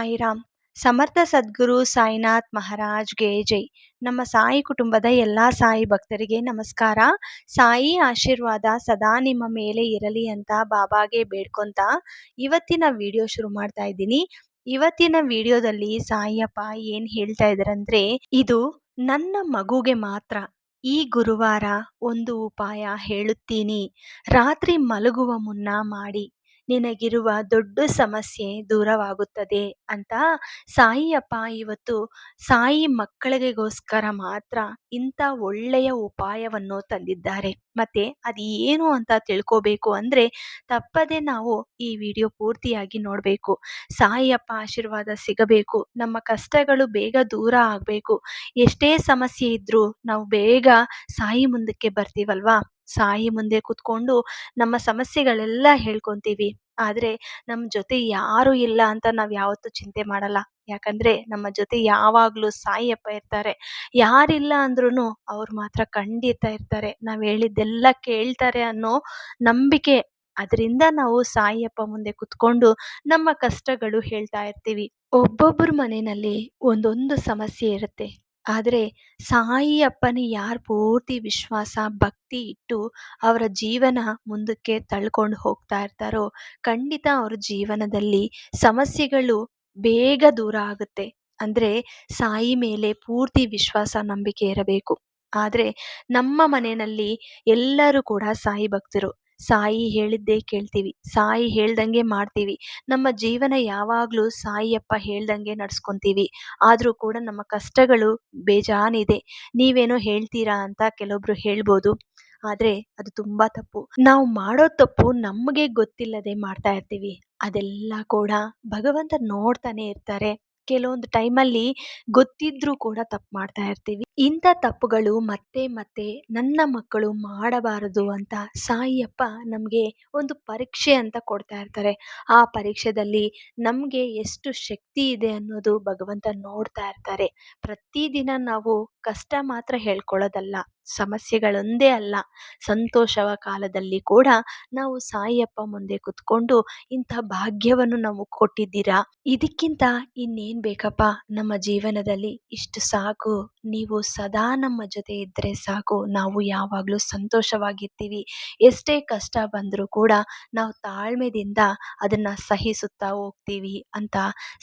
ಸಾಯಿರಾಮ್ ಸಮರ್ಥ ಸದ್ಗುರು ಸಾಯಿನಾಥ್ ಮಹಾರಾಜ್ಗೆ ಜೈ. ನಮ್ಮ ಸಾಯಿ ಕುಟುಂಬದ ಎಲ್ಲ ಸಾಯಿ ಭಕ್ತರಿಗೆ ನಮಸ್ಕಾರ. ಸಾಯಿ ಆಶೀರ್ವಾದ ಸದಾ ನಿಮ್ಮ ಮೇಲೆ ಇರಲಿ ಅಂತ ಬಾಬಾಗೆ ಬೇಡ್ಕೊಂತ ಇವತ್ತಿನ ವಿಡಿಯೋ ಶುರು ಮಾಡ್ತಾ ಇದ್ದೀನಿ. ಇವತ್ತಿನ ವಿಡಿಯೋದಲ್ಲಿ ಸಾಯಿಯಪ್ಪ ಏನ್ ಹೇಳ್ತಾ ಇದಾರಂದ್ರೆ ಇದು ನನ್ನ ಮಗುಗೆ ಮಾತ್ರ ಈ ಗುರುವಾರ ಒಂದು ಉಪಾಯ ಹೇಳುತ್ತೀನಿ. ರಾತ್ರಿ ಮಲಗುವ ಮುನ್ನ ಮಾಡಿ. ನಿನಗಿರುವ ದೊಡ್ಡ ಸಮಸ್ಯೆ ದೂರವಾಗುತ್ತದೆ ಅಂತ ಸಾಯಿಯಪ್ಪ ಇವತ್ತು ಸಾಯಿ ಮಕ್ಕಳಿಗೋಸ್ಕರ ಮಾತ್ರ ಇಂಥ ಒಳ್ಳೆಯ ಉಪಾಯವನ್ನು ತಂದಿದ್ದಾರೆ. ಮತ್ತೆ ಅದು ಏನು ಅಂತ ತಿಳ್ಕೋಬೇಕು ಅಂದ್ರೆ ತಪ್ಪದೆ ನಾವು ಈ ವಿಡಿಯೋ ಪೂರ್ತಿಯಾಗಿ ನೋಡಬೇಕು. ಸಾಯಿಯಪ್ಪ ಆಶೀರ್ವಾದ ಸಿಗಬೇಕು. ನಮ್ಮ ಕಷ್ಟಗಳು ಬೇಗ ದೂರ ಆಗಬೇಕು. ಎಷ್ಟೇ ಸಮಸ್ಯೆ ಇದ್ದರೂ ನಾವು ಬೇಗ ಸಾಯಿ ಮುಂದಕ್ಕೆ ಬರ್ತೀವಲ್ವಾ? ಸಾಯಿ ಮುಂದೆ ಕುತ್ಕೊಂಡು ನಮ್ಮ ಸಮಸ್ಯೆಗಳೆಲ್ಲ ಹೇಳ್ಕೊಂತೀವಿ. ಆದ್ರೆ ನಮ್ಮ ಜೊತೆ ಯಾರು ಇಲ್ಲ ಅಂತ ನಾವು ಯಾವತ್ತೂ ಚಿಂತೆ ಮಾಡಲ್ಲ. ಯಾಕಂದ್ರೆ ನಮ್ಮ ಜೊತೆ ಯಾವಾಗ್ಲೂ ಸಾಯಿಯಪ್ಪ ಇರ್ತಾರೆ. ಯಾರಿಲ್ಲ ಅಂದ್ರೂ ಅವ್ರು ಮಾತ್ರ ಖಂಡಿತ ಇರ್ತಾರೆ. ನಾವು ಹೇಳಿದ್ದೆಲ್ಲ ಕೇಳ್ತಾರೆ ಅನ್ನೋ ನಂಬಿಕೆ. ಅದರಿಂದ ನಾವು ಸಾಯಿಯಪ್ಪ ಮುಂದೆ ಕುತ್ಕೊಂಡು ನಮ್ಮ ಕಷ್ಟಗಳು ಹೇಳ್ತಾ ಇರ್ತೀವಿ. ಒಬ್ಬೊಬ್ಬರ ಮನೆಯಲ್ಲಿ ಒಂದೊಂದು ಸಮಸ್ಯೆ ಇರುತ್ತೆ. ಆದರೆ ಸಾಯಿ ಅಪ್ಪನೇ ಯಾರು ಪೂರ್ತಿ ವಿಶ್ವಾಸ, ಭಕ್ತಿ ಇಟ್ಟು ಅವರ ಜೀವನ ಮುಂದಕ್ಕೆ ತಳ್ಕೊಂಡು ಹೋಗ್ತಾ ಇರ್ತಾರೋ, ಖಂಡಿತ ಅವ್ರ ಜೀವನದಲ್ಲಿ ಸಮಸ್ಯೆಗಳು ಬೇಗ ದೂರ ಆಗುತ್ತೆ. ಅಂದ್ರೆ ಸಾಯಿ ಮೇಲೆ ಪೂರ್ತಿ ವಿಶ್ವಾಸ, ನಂಬಿಕೆ ಇರಬೇಕು. ಆದರೆ ನಮ್ಮ ಮನೆಯಲ್ಲಿ ಎಲ್ಲರೂ ಕೂಡ ಸಾಯಿ ಭಕ್ತರು. ಸಾಯಿ ಹೇಳಿದ್ದೇ ಕೇಳ್ತೀವಿ, ಸಾಯಿ ಹೇಳ್ದಂಗೆ ಮಾಡ್ತೀವಿ. ನಮ್ಮ ಜೀವನ ಯಾವಾಗಲೂ ಸಾಯಿಯಪ್ಪ ಹೇಳ್ದಂಗೆ ನಡ್ಸ್ಕೊಂತೀವಿ. ಆದರೂ ಕೂಡ ನಮ್ಮ ಕಷ್ಟಗಳು ಬೇಜಾನಿದೆ. ನೀವೇನೋ ಹೇಳ್ತೀರಾ ಅಂತ ಕೆಲವೊಬ್ರು ಹೇಳ್ಬೋದು. ಆದರೆ ಅದು ತುಂಬ ತಪ್ಪು. ನಾವು ಮಾಡೋ ತಪ್ಪು ನಮಗೆ ಗೊತ್ತಿಲ್ಲದೆ ಮಾಡ್ತಾ ಇರ್ತೀವಿ. ಅದೆಲ್ಲ ಕೂಡ ಭಗವಂತ ನೋಡ್ತಾನೆ ಇರ್ತಾರೆ. ಕೆಲವೊಂದು ಟೈಮಲ್ಲಿ ಗೊತ್ತಿದ್ರೂ ಕೂಡ ತಪ್ಪು ಮಾಡ್ತಾ ಇರ್ತೀವಿ. ಇಂಥ ತಪ್ಪುಗಳು ಮತ್ತೆ ಮತ್ತೆ ನನ್ನ ಮಕ್ಕಳು ಮಾಡಬಾರದು ಅಂತ ಸಾಯಿಯಪ್ಪ ನಮಗೆ ಒಂದು ಪರೀಕ್ಷೆ ಅಂತ ಕೊಡ್ತಾ ಇರ್ತಾರೆ. ಆ ಪರೀಕ್ಷೆದಲ್ಲಿ ನಮಗೆ ಎಷ್ಟು ಶಕ್ತಿ ಇದೆ ಅನ್ನೋದು ಭಗವಂತ ನೋಡ್ತಾ ಇರ್ತಾರೆ. ಪ್ರತಿದಿನ ನಾವು ಕಷ್ಟ ಮಾತ್ರ ಹೇಳ್ಕೊಳ್ಳೋದಲ್ಲ. ಸಮಸ್ಯೆಗಳೊಂದೇ ಅಲ್ಲ, ಸಂತೋಷವ ಕಾಲದಲ್ಲಿ ಕೂಡ ನಾವು ಸಾಯಿಯಪ್ಪ ಮುಂದೆ ಕುತ್ಕೊಂಡು ಇಂಥ ಭಾಗ್ಯವನ್ನು ನಾವು ಕೊಟ್ಟಿದ್ದೀರಾ? ಇದಕ್ಕಿಂತ ಇನ್ನೇನ್ ಬೇಕಪ್ಪ? ನಮ್ಮ ಜೀವನದಲ್ಲಿ ಇಷ್ಟು ಸಾಕು. ನೀವು ಸದಾ ನಮ್ಮ ಜೊತೆ ಇದ್ರೆ ಸಾಕು. ನಾವು ಯಾವಾಗಲೂ ಸಂತೋಷವಾಗಿರ್ತೀವಿ. ಎಷ್ಟೇ ಕಷ್ಟ ಬಂದರೂ ಕೂಡ ನಾವು ತಾಳ್ಮೆದಿಂದ ಅದನ್ನ ಸಹಿಸುತ್ತಾ ಹೋಗ್ತೀವಿ ಅಂತ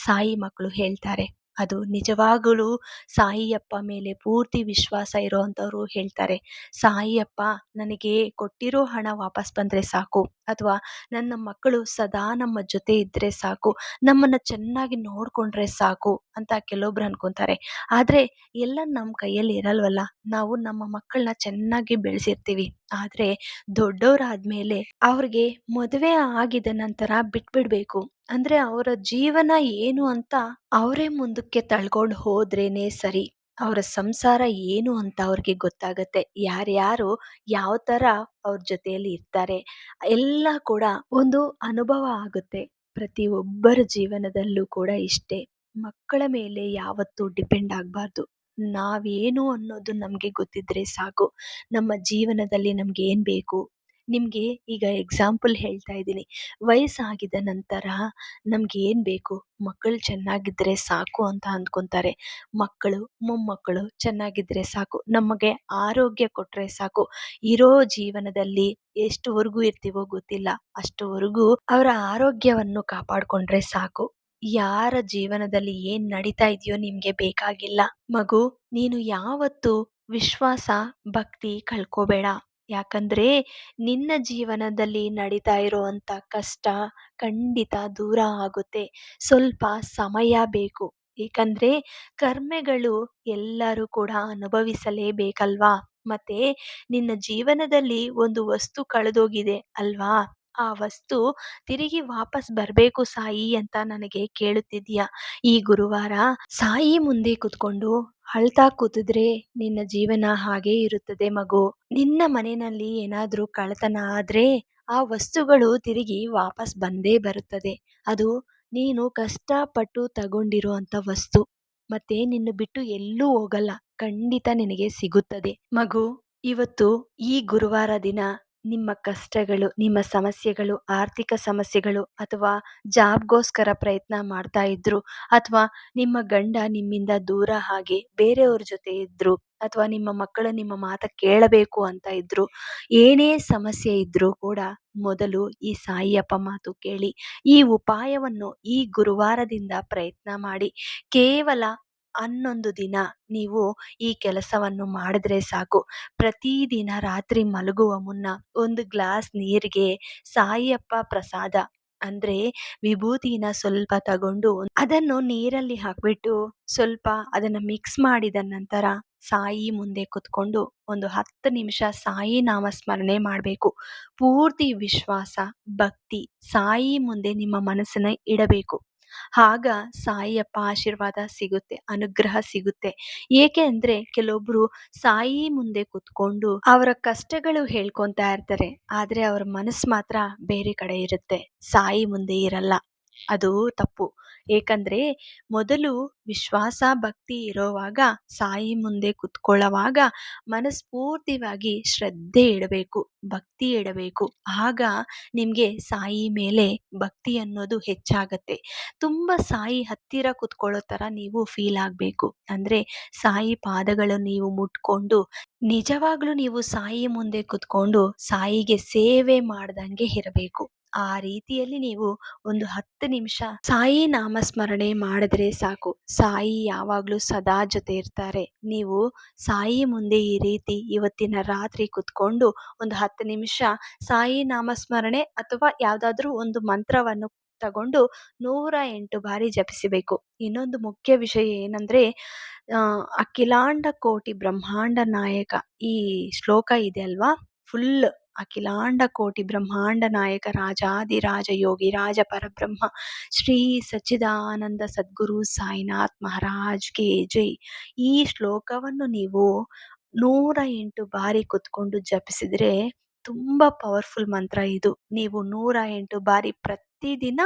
ಸಾಯಿ ಮಕ್ಕಳು ಹೇಳ್ತಾರೆ. ಅದು ನಿಜವಾಗಲೂ ಸಾಯಿಯಪ್ಪ ಮೇಲೆ ಪೂರ್ತಿ ವಿಶ್ವಾಸ ಇರೋವಂಥವ್ರು ಹೇಳ್ತಾರೆ. ಸಾಯಿಯಪ್ಪ, ನನಗೆ ಕೊಟ್ಟಿರೋ ಹಣ ವಾಪಸ್ ಬಂದರೆ ಸಾಕು. ಅಥವಾ ನನ್ನ ಮಕ್ಕಳು ಸದಾ ನಮ್ಮ ಜೊತೆ ಇದ್ದರೆ ಸಾಕು, ನಮ್ಮನ್ನು ಚೆನ್ನಾಗಿ ನೋಡಿಕೊಂಡ್ರೆ ಸಾಕು ಅಂತ ಕೆಲವೊಬ್ರು ಅನ್ಕೊಂತಾರೆ. ಆದರೆ ಎಲ್ಲ ನಮ್ಮ ಕೈಯಲ್ಲಿ ಇರಲ್ವಲ್ಲ, ನಾವು ನಮ್ಮ ಮಕ್ಕಳನ್ನ ಚೆನ್ನಾಗಿ ಬೆಳೆಸಿರ್ತೀವಿ. ಆದರೆ ದೊಡ್ಡವರಾದ್ಮೇಲೆ ಅವ್ರಿಗೆ ಮದುವೆ ಆಗಿದ ನಂತರ ಬಿಟ್ಬಿಡ್ಬೇಕು. ಅಂದ್ರೆ ಅವರ ಜೀವನ ಏನು ಅಂತ ಅವರೇ ಮುಂದಕ್ಕೆ ತಳ್ಕೊಂಡು ಹೋದ್ರೇನೆ ಸರಿ. ಅವರ ಸಂಸಾರ ಏನು ಅಂತ ಅವ್ರಿಗೆ ಗೊತ್ತಾಗತ್ತೆ. ಯಾರ್ಯಾರು ಯಾವ ಥರ ಅವ್ರ ಜೊತೆಯಲ್ಲಿ ಇರ್ತಾರೆ, ಎಲ್ಲ ಕೂಡ ಒಂದು ಅನುಭವ ಆಗುತ್ತೆ. ಪ್ರತಿಯೊಬ್ಬರ ಜೀವನದಲ್ಲೂ ಕೂಡ ಇಷ್ಟೇ. ಮಕ್ಕಳ ಮೇಲೆ ಯಾವತ್ತೂ ಡಿಪೆಂಡ್ ಆಗಬಾರ್ದು. ನಾವೇನು ಅನ್ನೋದು ನಮಗೆ ಗೊತ್ತಿದ್ರೆ ಸಾಕು. ನಮ್ಮ ಜೀವನದಲ್ಲಿ ನಮ್ಗೆ ಏನು ಬೇಕು? ನಿಮಗೆ ಈಗ ಎಕ್ಸಾಂಪಲ್ ಹೇಳ್ತಾ ಇದ್ದೀನಿ. ವಯಸ್ಸಾಗಿದ ನಂತರ ನಮ್ಗೆ ಏನು ಬೇಕು? ಮಕ್ಕಳು ಚೆನ್ನಾಗಿದ್ದರೆ ಸಾಕು ಅಂತ ಅಂದ್ಕೊತಾರೆ. ಮಕ್ಕಳು, ಮೊಮ್ಮಕ್ಕಳು ಚೆನ್ನಾಗಿದ್ದರೆ ಸಾಕು. ನಮಗೆ ಆರೋಗ್ಯ ಕೊಟ್ಟರೆ ಸಾಕು. ಇರೋ ಜೀವನದಲ್ಲಿ ಎಷ್ಟುವರೆಗೂ ಇರ್ತೀವೋ ಗೊತ್ತಿಲ್ಲ. ಅಷ್ಟುವರೆಗೂ ಅವರ ಆರೋಗ್ಯವನ್ನು ಕಾಪಾಡಿಕೊಂಡ್ರೆ ಸಾಕು. ಯಾರ ಜೀವನದಲ್ಲಿ ಏನ್ ನಡೀತಾ ಇದೆಯೋ ನಿಮ್ಗೆ ಬೇಕಾಗಿಲ್ಲ. ಮಗು, ನೀನು ಯಾವತ್ತು ವಿಶ್ವಾಸ, ಭಕ್ತಿ ಕಳ್ಕೋಬೇಡ. ಯಾಕಂದ್ರೆ ನಿನ್ನ ಜೀವನದಲ್ಲಿ ನಡೀತಾ ಇರುವಂತ ಕಷ್ಟ ಖಂಡಿತ ದೂರ ಆಗುತ್ತೆ. ಸ್ವಲ್ಪ ಸಮಯ ಬೇಕು. ಏಕಂದ್ರೆ ಕರ್ಮೆಗಳು ಎಲ್ಲರೂ ಕೂಡ ಅನುಭವಿಸಲೇಬೇಕಲ್ವಾ? ಮತ್ತೆ ನಿನ್ನ ಜೀವನದಲ್ಲಿ ಒಂದು ವಸ್ತು ಕಳೆದೋಗಿದೆ ಅಲ್ವಾ? ಆ ವಸ್ತು ತಿರುಗಿ ವಾಪಸ್ ಬರಬೇಕು ಸಾಯಿ ಅಂತ ನನಗೆ ಕೇಳುತ್ತಿದ್ದೀಯ? ಈ ಗುರುವಾರ ಸಾಯಿ ಮುಂದೆ ಕುತ್ಕೊಂಡು ಅಳ್ತಾ ಕೂತಿದ್ರೆ ನಿನ್ನ ಜೀವನ ಹಾಗೇ ಇರುತ್ತದೆ ಮಗು. ನಿನ್ನ ಮನೆಯಲ್ಲಿ ಏನಾದರೂ ಕಳ್ಳತನ ಆದ್ರೆ ಆ ವಸ್ತುಗಳು ತಿರುಗಿ ವಾಪಸ್ ಬಂದೇ ಬರುತ್ತದೆ. ಅದು ನೀನು ಕಷ್ಟಪಟ್ಟು ತಗೊಂಡಿರುವಂತ ವಸ್ತು. ಮತ್ತೆ ನಿನ್ನ ಬಿಟ್ಟು ಎಲ್ಲೂ ಹೋಗಲ್ಲ. ಖಂಡಿತ ನಿನಗೆ ಸಿಗುತ್ತದೆ. ಮಗು, ಇವತ್ತು ಈ ಗುರುವಾರ ದಿನ ನಿಮ್ಮ ಕಷ್ಟಗಳು, ನಿಮ್ಮ ಸಮಸ್ಯೆಗಳು, ಆರ್ಥಿಕ ಸಮಸ್ಯೆಗಳು ಅಥವಾ ಜಾಬ್ಗೋಸ್ಕರ ಪ್ರಯತ್ನ ಮಾಡ್ತಾ ಇದ್ರು ಅಥವಾ ನಿಮ್ಮ ಗಂಡ ನಿಮ್ಮಿಂದ ದೂರ ಹಾಗೆ ಬೇರೆಯವ್ರ ಜೊತೆ ಇದ್ರು ಅಥವಾ ನಿಮ್ಮ ಮಕ್ಕಳು ನಿಮ್ಮ ಮಾತು ಕೇಳಬೇಕು ಅಂತ ಇದ್ರು, ಏನೇ ಸಮಸ್ಯೆ ಇದ್ರೂ ಕೂಡ ಮೊದಲು ಈ ಸಾಯಿಯಪ್ಪ ಮಾತು ಕೇಳಿ, ಈ ಉಪಾಯವನ್ನು ಈ ಗುರುವಾರದಿಂದ ಪ್ರಯತ್ನ ಮಾಡಿ, ಕೇವಲ ಹನ್ನೊಂದು ದಿನ ನೀವು ಈ ಕೆಲಸವನ್ನು ಮಾಡಿದ್ರೆ ಸಾಕು. ಪ್ರತಿದಿನ ರಾತ್ರಿ ಮಲಗುವ ಮುನ್ನ ಒಂದು ಗ್ಲಾಸ್ ನೀರಿಗೆ ಸಾಯಿಯಪ್ಪ ಪ್ರಸಾದ, ಅಂದ್ರೆ ವಿಭೂತಿನ ಸ್ವಲ್ಪ ತಗೊಂಡು ಅದನ್ನು ನೀರಲ್ಲಿ ಹಾಕ್ಬಿಟ್ಟು ಸ್ವಲ್ಪ ಅದನ್ನ ಮಿಕ್ಸ್ ಮಾಡಿದ ನಂತರ ಸಾಯಿ ಮುಂದೆ ಕುತ್ಕೊಂಡು ಒಂದು ಹತ್ತು ನಿಮಿಷ ಸಾಯಿ ನಾಮಸ್ಮರಣೆ ಮಾಡಬೇಕು. ಪೂರ್ತಿ ವಿಶ್ವಾಸ, ಭಕ್ತಿ ಸಾಯಿ ಮುಂದೆ ನಿಮ್ಮ ಮನಸ್ಸನ್ನ ಇಡಬೇಕು. ಆಗ ಸಾಯಿಯಪ್ಪ ಆಶೀರ್ವಾದ ಸಿಗುತ್ತೆ, ಅನುಗ್ರಹ ಸಿಗುತ್ತೆ. ಏಕೆ ಅಂದ್ರೆ ಕೆಲವೊಬ್ರು ಸಾಯಿ ಮುಂದೆ ಕುತ್ಕೊಂಡು ಅವರ ಕಷ್ಟಗಳು ಹೇಳ್ಕೊಂತಾ ಇರ್ತಾರೆ, ಆದ್ರೆ ಅವ್ರ ಮನಸ್ಸು ಮಾತ್ರ ಬೇರೆ ಕಡೆ ಇರುತ್ತೆ. ಸಾಯಿ ಮುಂದೆ ಇರಲ್ಲ, ಅದು ತಪ್ಪು. ಏಕಂದ್ರೆ ಮೊದಲು ವಿಶ್ವಾಸ, ಭಕ್ತಿ ಇರೋವಾಗ, ಸಾಯಿ ಮುಂದೆ ಕುತ್ಕೊಳ್ಳೋವಾಗ ಮನಸ್ಫೂರ್ತಿವಾಗಿ ಶ್ರದ್ಧೆ ಇಡಬೇಕು, ಭಕ್ತಿ ಇಡಬೇಕು. ಆಗ ನಿಮಗೆ ಸಾಯಿ ಮೇಲೆ ಭಕ್ತಿ ಅನ್ನೋದು ಹೆಚ್ಚಾಗತ್ತೆ. ತುಂಬ ಸಾಯಿ ಹತ್ತಿರ ಕುತ್ಕೊಳ್ಳೋ ಥರ ನೀವು ಫೀಲ್ ಆಗಬೇಕು. ಅಂದರೆ ಸಾಯಿ ಪಾದಗಳು ನೀವು ಮುಟ್ಕೊಂಡು, ನಿಜವಾಗ್ಲೂ ನೀವು ಸಾಯಿ ಮುಂದೆ ಕುತ್ಕೊಂಡು ಸಾಯಿಗೆ ಸೇವೆ ಮಾಡ್ದಂಗೆ ಇರಬೇಕು. ಆ ರೀತಿಯಲ್ಲಿ ನೀವು ಒಂದು ಹತ್ತು ನಿಮಿಷ ಸಾಯಿ ನಾಮಸ್ಮರಣೆ ಮಾಡಿದ್ರೆ ಸಾಕು. ಸಾಯಿ ಯಾವಾಗಲೂ ಸದಾ ಜೊತೆ ಇರ್ತಾರೆ. ನೀವು ಸಾಯಿ ಮುಂದೆ ಈ ರೀತಿ ಇವತ್ತಿನ ರಾತ್ರಿ ಕುತ್ಕೊಂಡು ಒಂದು ಹತ್ತು ನಿಮಿಷ ಸಾಯಿ ನಾಮಸ್ಮರಣೆ ಅಥವಾ ಯಾವುದಾದ್ರೂ ಒಂದು ಮಂತ್ರವನ್ನು ತಗೊಂಡು ನೂರ ಎಂಟು ಬಾರಿ ಜಪಿಸಬೇಕು. ಇನ್ನೊಂದು ಮುಖ್ಯ ವಿಷಯ ಏನಂದ್ರೆ ಅಖಿಲಾಂಡ ಕೋಟಿ ಬ್ರಹ್ಮಾಂಡ ನಾಯಕ ಈ ಶ್ಲೋಕ ಇದೆ ಅಲ್ವಾ? ಫುಲ್ ಅಖಿಲಾಂಡ ಕೋಟಿ ಬ್ರಹ್ಮಾಂಡ ನಾಯಕ ರಾಜಾದಿರಾಜ ಯೋಗಿ ರಾಜ ಪರಬ್ರಹ್ಮ ಶ್ರೀ ಸಚ್ಚಿದಾನಂದ ಸದ್ಗುರು ಸಾಯಿನಾಥ್ ಮಹಾರಾಜ್ಗೆ ಜೈ. ಈ ಶ್ಲೋಕವನ್ನು ನೀವು ನೂರ ಎಂಟು ಬಾರಿ ಕುತ್ಕೊಂಡು ಜಪಿಸಿದ್ರೆ ತುಂಬ ಪವರ್ಫುಲ್ ಮಂತ್ರ ಇದು. ನೀವು ನೂರ ಎಂಟು ಬಾರಿ ಪ್ರತಿದಿನ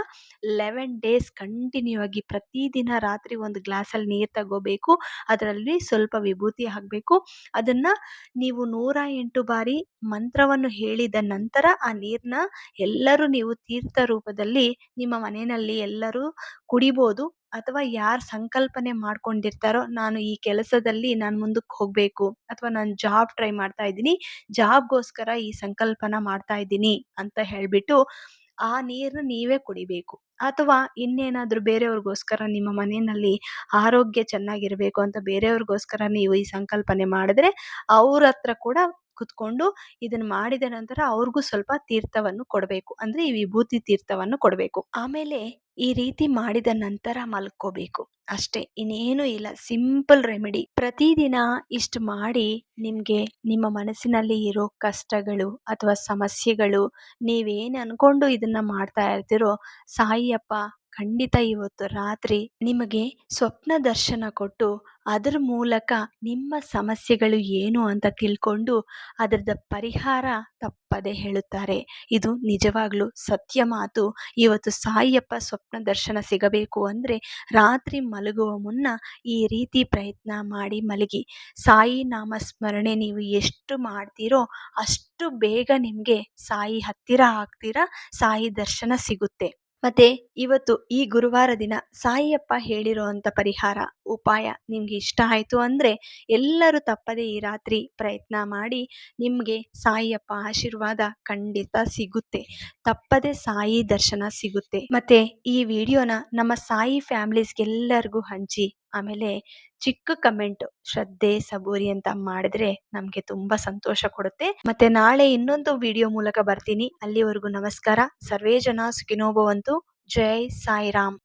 ಲೆವೆನ್ ಡೇಸ್ ಕಂಟಿನ್ಯೂ ಆಗಿ ಪ್ರತಿದಿನ ರಾತ್ರಿ ಒಂದು ಗ್ಲಾಸಲ್ಲಿ ನೀರು ತಗೋಬೇಕು. ಅದರಲ್ಲಿ ಸ್ವಲ್ಪ ವಿಭೂತಿ ಹಾಕಬೇಕು. ಅದನ್ನು ನೀವು ನೂರ ಎಂಟು ಬಾರಿ ಮಂತ್ರವನ್ನು ಹೇಳಿದ ನಂತರ ಆ ನೀರನ್ನ ಎಲ್ಲರೂ ನೀವು ತೀರ್ಥ ರೂಪದಲ್ಲಿ ನಿಮ್ಮ ಮನೆಯಲ್ಲಿ ಎಲ್ಲರೂ ಕುಡಿಬೋದು. ಅಥವಾ ಯಾರು ಸಂಕಲ್ಪನೆ ಮಾಡ್ಕೊಂಡಿರ್ತಾರೋ ನಾನು ಈ ಕೆಲಸದಲ್ಲಿ ನಾನು ಮುಂದಕ್ಕೆ ಹೋಗಬೇಕು. ಅಥವಾ ನಾನು ಜಾಬ್ ಟ್ರೈ ಮಾಡ್ತಾ ಇದ್ದೀನಿ. ಜಾಬ್ಗೋಸ್ಕರ ಈ ಸಂಕಲ್ಪನ ಮಾಡ್ತಾ ಇದ್ದೀನಿ ಅಂತ ಹೇಳಿಬಿಟ್ಟು ಆ ನೀರನ್ನ ನೀವೇ ಕುಡಿಬೇಕು. ಅಥವಾ ಇನ್ನೇನಾದರೂ ಬೇರೆಯವ್ರಿಗೋಸ್ಕರ ನಿಮ್ಮ ಮನೆಯಲ್ಲಿ ಆರೋಗ್ಯ ಚೆನ್ನಾಗಿರಬೇಕು ಅಂತ ಬೇರೆಯವ್ರಿಗೋಸ್ಕರ ನೀವು ಈ ಸಂಕಲ್ಪನೆ ಮಾಡಿದ್ರೆ ಅವ್ರ ಹತ್ರ ಕೂಡ ಕುತ್ಕೊಂಡು ಇದನ್ನ ಮಾಡಿದ ನಂತರ ಅವ್ರಿಗೂ ಸ್ವಲ್ಪ ತೀರ್ಥವನ್ನು ಕೊಡಬೇಕು. ಅಂದ್ರೆ ಈ ವಿಭೂತಿ ತೀರ್ಥವನ್ನು ಕೊಡಬೇಕು. ಆಮೇಲೆ ಈ ರೀತಿ ಮಾಡಿದ ನಂತರ ಮಲ್ಕೋಬೇಕು. ಅಷ್ಟೇ, ಇನ್ನೇನು ಇಲ್ಲ. Simple remedy. ಪ್ರತಿದಿನ ಇಷ್ಟು ಮಾಡಿ ನಿಮಗೆ ನಿಮ್ಮ ಮನಸ್ಸಿನಲ್ಲಿ ಇರೋ ಕಷ್ಟಗಳು ಅಥವಾ ಸಮಸ್ಯೆಗಳು ನೀವೇನು ಅನ್ಕೊಂಡು ಇದನ್ನ ಮಾಡ್ತಾ ಇರ್ತೀರೋ, ಸಾಯಿಯಪ್ಪ ಖಂಡಿತ ಇವತ್ತು ರಾತ್ರಿ ನಿಮಗೆ ಸ್ವಪ್ನ ದರ್ಶನ ಕೊಟ್ಟು ಅದರ ಮೂಲಕ ನಿಮ್ಮ ಸಮಸ್ಯೆಗಳು ಏನು ಅಂತ ತಿಳ್ಕೊಂಡು ಅದರದ ಪರಿಹಾರ ತಪ್ಪದೆ ಹೇಳುತ್ತಾರೆ. ಇದು ನಿಜವಾಗ್ಲೂ ಸತ್ಯ ಮಾತು. ಇವತ್ತು ಸಾಯಿಯಪ್ಪ ಸ್ವಪ್ನ ದರ್ಶನ ಸಿಗಬೇಕು ಅಂದರೆ ರಾತ್ರಿ ಮಲಗುವ ಮುನ್ನ ಈ ರೀತಿ ಪ್ರಯತ್ನ ಮಾಡಿ ಮಲಗಿ. ಸಾಯಿ ನಾಮ ಸ್ಮರಣೆ ನೀವು ಎಷ್ಟು ಮಾಡ್ತೀರೋ ಅಷ್ಟು ಬೇಗ ನಿಮಗೆ ಸಾಯಿ ಹತ್ತಿರ ಆಗ್ತೀರಾ, ಸಾಯಿ ದರ್ಶನ ಸಿಗುತ್ತೆ. ಮತ್ತೆ ಇವತ್ತು ಈ ಗುರುವಾರ ದಿನ ಸಾಯಿಯಪ್ಪ ಹೇಳಿರುವಂಥ ಪರಿಹಾರ, ಉಪಾಯ ನಿಮ್ಗೆ ಇಷ್ಟ ಆಯಿತು ಅಂದರೆ ಎಲ್ಲರೂ ತಪ್ಪದೇ ಈ ರಾತ್ರಿ ಪ್ರಯತ್ನ ಮಾಡಿ ನಿಮಗೆ ಸಾಯಿಯಪ್ಪ ಆಶೀರ್ವಾದ ಖಂಡಿತ ಸಿಗುತ್ತೆ. ತಪ್ಪದೆ ಸಾಯಿ ದರ್ಶನ ಸಿಗುತ್ತೆ. ಮತ್ತೆ ಈ ವಿಡಿಯೋನ ನಮ್ಮ ಸಾಯಿ ಫ್ಯಾಮಿಲೀಸ್ಗೆಲ್ಲರಿಗೂ ಹಂಚಿ ಆಮೇಲೆ ಚಿಕ್ಕ ಕಮೆಂಟ್, ಶ್ರದ್ಧೆ, ಸಬೂರಿ ಅಂತ ಮಾಡಿದ್ರೆ ನಮಗೆ ತುಂಬಾ ಸಂತೋಷ ಕೊಡುತ್ತೆ. ಮತ್ತೆ ನಾಳೆ ಇನ್ನೊಂದು ವಿಡಿಯೋ ಮೂಲಕ ಬರ್ತೀನಿ. ಅಲ್ಲಿವರೆಗೂ ನಮಸ್ಕಾರ. ಸರ್ವೇ ಜನ ಸುಖಿನೋಭವಂತು. ಜೈ ಸಾಯಿರಾಮ್.